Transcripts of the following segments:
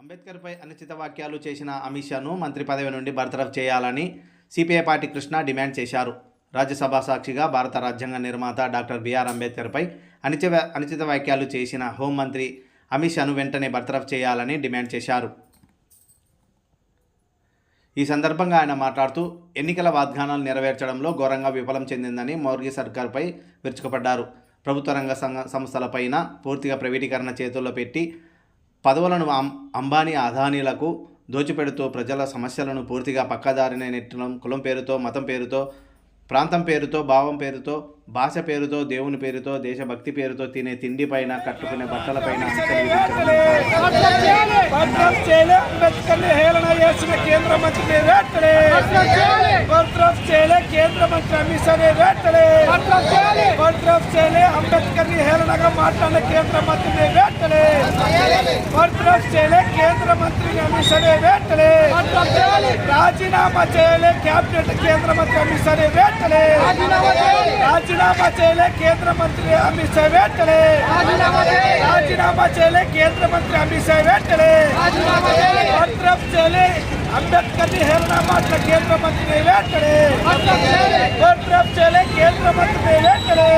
అంబేద్కర్పై అనుచిత వ్యాఖ్యలు చేసిన అమిత్ షాను మంత్రి పదవి నుండి బర్తరఫ్ చేయాలని సిపిఐ పార్టీ కృష్ణ డిమాండ్ చేశారు. రాజ్యసభ సాక్షిగా భారత రాజ్యాంగ నిర్మాత డాక్టర్ బిఆర్ అంబేద్కర్పై అనుచిత అనుచిత వ్యాఖ్యలు చేసిన హోంమంత్రి అమిత్ షాను వెంటనే బర్తరఫ్ చేయాలని డిమాండ్ చేశారు. ఈ సందర్భంగా ఆయన మాట్లాడుతూ ఎన్నికల వాగ్దానాలు నెరవేర్చడంలో ఘోరంగా విఫలం చెందిందని మోర్గి సర్కార్పై విరుచుకుపడ్డారు. ప్రభుత్వ రంగ సంఘ సంస్థలపైన పూర్తిగా ప్రైవేటీకరణ చేతుల్లో పెట్టి పదవులను అంబానీ అదానీలకు దోచిపెడుతూ ప్రజల సమస్యలను పూర్తిగా పక్కదారిన నెట్టడం కులం పేరుతో మతం పేరుతో ప్రాంతం పేరుతో భావం పేరుతో భాష పేరుతో దేవుని పేరుతో దేశభక్తి పేరుతో తినే తిండి పైన కట్టుకునే బట్టలపైన ఆంక్షలు అంబేద్కర్ హేళన కేంద్ర మంత్రిని కేంద్ర మంత్రి అమిత్ షా అంబేద్కర్ హేళనగా మాట్లాడిన కేంద్ర మంత్రిని కేంద్ర మంత్రిని అమిత్ షా వేట్టలే రాజీనామా చేయలే కేబినెట్ కేంద్ర మంత్రి అమిత్ షా వేట్టలే రాజీనామా చేయలే కేంద్ర మంత్రి అమిత్ షా వేట్టలే రాజీనామా చేయలే కేంద్ర మంత్రి అమిత్ షా వేట్టలే బర్తరఫ్ చేయలే అంబేద్కర్ని హేళన మాటల కేంద్ర మంత్రి వేట్టలే బర్తరఫ్ చేయలే కేంద్ర మంత్రి వేట్టలే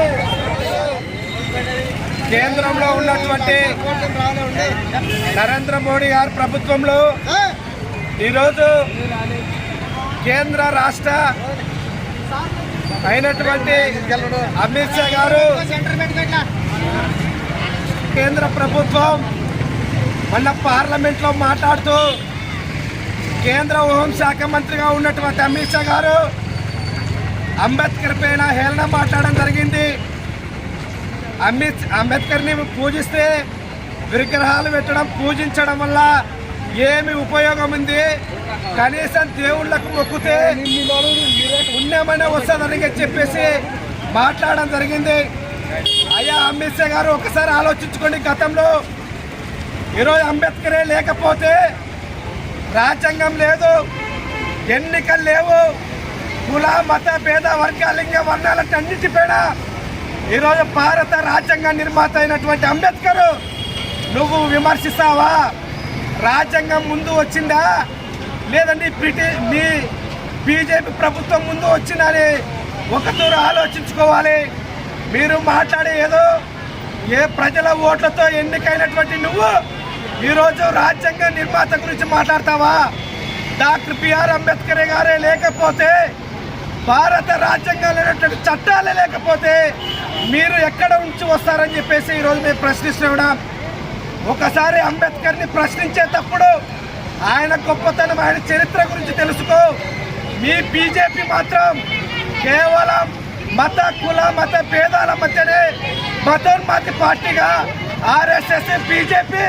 కేంద్రంలో ఉన్నటువంటి నరేంద్ర మోడీ గారి ప్రభుత్వంలో ఈరోజు కేంద్ర రాష్ట్ర అయినటువంటి అమిత్ షా గారు కేంద్ర ప్రభుత్వం మొన్న పార్లమెంట్లో మాట్లాడుతూ కేంద్ర హోంశాఖ మంత్రిగా ఉన్నటువంటి అమిత్ షా గారు అంబేద్కర్ పైన హేళన మాట్లాడడం జరిగింది. అంబేద్ అంబేద్కర్ని పూజిస్తే విగ్రహాలు పెట్టడం పూజించడం వల్ల ఏమి ఉపయోగం ఉంది? కనీసం దేవుళ్ళకు మొక్కితే పుణ్యమనే వస్తుందని చెప్పేసి మాట్లాడడం జరిగింది. అయ్యా అమిత్ షా గారు ఒకసారి ఆలోచించుకోండి. గతంలో ఈరోజు అంబేద్కరే లేకపోతే రాజ్యాంగం లేదు ఎన్నికలు లేవు కుల మత పేద వర్గాలింగ వర్ణాలన్నిటిపైన ఈరోజు భారత రాజ్యాంగ నిర్మాత అయినటువంటి అంబేద్కర్ నువ్వు విమర్శిస్తావా? రాజ్యాంగం ముందు వచ్చిందా? లేదండి బ్రిటిష్ మీ బీజేపీ ప్రభుత్వం ముందు వచ్చిందని ఒకతూరు ఆలోచించుకోవాలి. మీరు మాట్లాడే ఏదో ఏ ప్రజల ఓట్లతో ఎన్నికైనటువంటి నువ్వు ఈరోజు రాజ్యాంగ నిర్మాత గురించి మాట్లాడతావా? డాక్టర్ బిఆర్ అంబేద్కర్ గారే లేకపోతే భారత రాజ్యాంగంలో ఉన్నటువంటి చట్టాలే లేకపోతే మీరు ఎక్కడ ఉంచి వస్తారని చెప్పేసి ఈరోజు మేము ప్రశ్నిస్తున్నాం ఒకసారి అంబేద్కర్ని ప్రశ్నించేటప్పుడు ఆయన గొప్పతనం ఆయన చరిత్ర గురించి తెలుసుకో. మీ బీజేపీ మాత్రం కేవలం మత కుల మత భేదాల మధ్యనే మతోన్మతి పార్టీగా ఆర్ఎస్ఎస్ బీజేపీ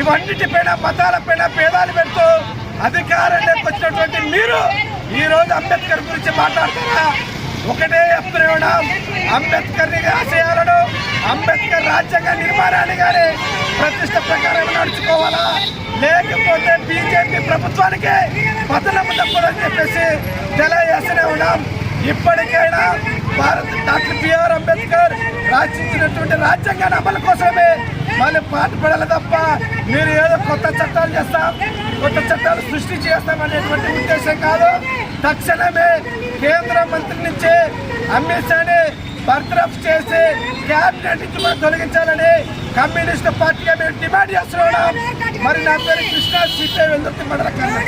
ఇవన్నిటిపైన మతాలపైన భేదాలు పెడుతూ అధికారంలోకి వచ్చినటువంటి మీరు ఈ రోజు అంబేద్కర్ గురించి మాట్లాడుతారా? ఒకటే చెప్తున్నాం అంబేద్కర్ ఆశయాలను అంబేద్కర్ రాజ్యాంగ నిర్మాణాన్ని కానీ ప్రతిష్ట ప్రకారం నడుచుకోవాలా? లేకపోతే బీజేపీ ప్రభుత్వానికి పతనము తప్పదని చెప్పేసి తెలియజేస్తూనే ఉన్నాం. ఇప్పటికైనా Bharat doctor B R Ambedkar రాచించినటువంటి రాజ్యాంగాన్ని అమలు కోసమే మళ్ళీ పాటుపడాలి తప్ప మీరు ఏదో కొత్త చట్టాలు చేస్తాం. కొత్త చట్టాలు సృష్టి చేస్తామనేటువంటి ఉద్దేశం కాదు. తక్షణమే కేంద్ర మంత్రి నుంచి అమిత్ షాని బర్తరఫ్ చేసి క్యాబినెట్ నుంచి మనం తొలగించాలని కమ్యూనిస్ట్ పార్టీగా మేము డిమాండ్ చేస్తున్నాం. మరి నా పేరు కృష్ణా సిపిఐ వెళ్తుంది మండల కన్నా